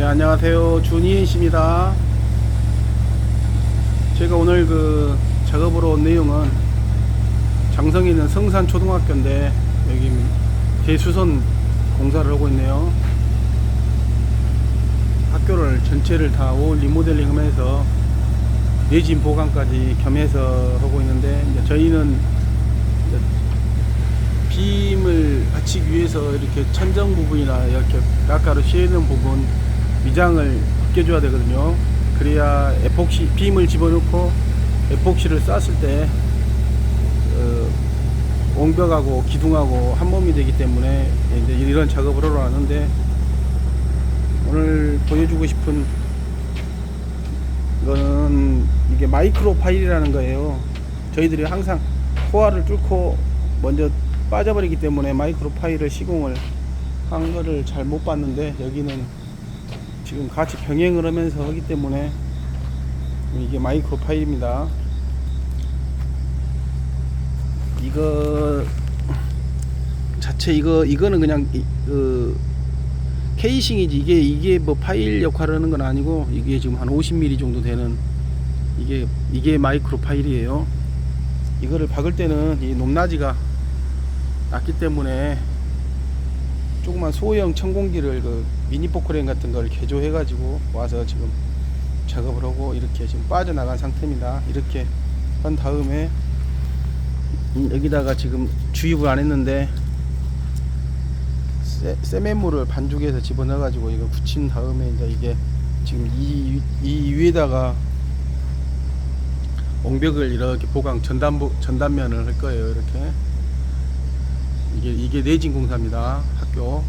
네, 안녕하세요. 준이인 씨입니다. 제가 오늘 그 작업으로 온 내용은 장성에 있는 성산 초등학교인데 여기 대수선 공사를 하고 있네요. 학교를 전체를 다 올 리모델링 하면서 내진 보강까지 겸해서 하고 있는데 저희는 빔을 받치기 위해서 이렇게 천정 부분이나 이렇게 가까로 씌는 부분 미장을 벗겨줘야 되거든요. 그래야 에폭시 빔을 집어넣고 에폭시를 쌌을 때 어, 옹벽하고 기둥하고 한 몸이 되기 때문에 이제 이런 작업을 하러 왔는데 오늘 보여주고 싶은 이거는 이게 마이크로 파일이라는 거예요. 저희들이 항상 코어를 뚫고 먼저 빠져버리기 때문에 마이크로 파일을 시공을 한 거를 잘 못 봤는데 여기는 지금 같이 병행을 하면서 하기 때문에 이게 마이크로 파일입니다. 이거 자체 이거 이거는 그냥 이- 그 케이싱이지 이게 이게 뭐 파일 역할을 하는 건 아니고 이게 지금 한 50mm 정도 되는 이게 이게 마이크로 파일이에요. 이거를 박을 때는 이 높낮이가 낮기 때문에 조그만 소형 천공기를 그 미니 포크레인 같은 걸 개조해 가지고 와서 지금 작업을 하고 이렇게 지금 빠져나간 상태입니다. 이렇게 한 다음에 음, 여기다가 지금 주입을 안 했는데 세, 세멘물을 반죽해서 집어넣어 가지고 이거 붙인 다음에 이제 이게 지금 이, 이 위에다가 옹벽을 이렇게 보강 전단 전단면을 할 거예요 이렇게 이게 이게 내진 공사입니다. 학교.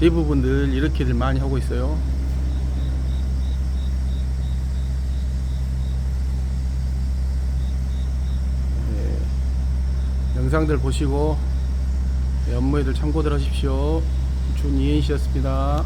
대부분들 이렇게들 많이 하고 있어요. 예, 영상들 보시고 예, 업무에들 참고들 하십시오. 준이엔 씨였습니다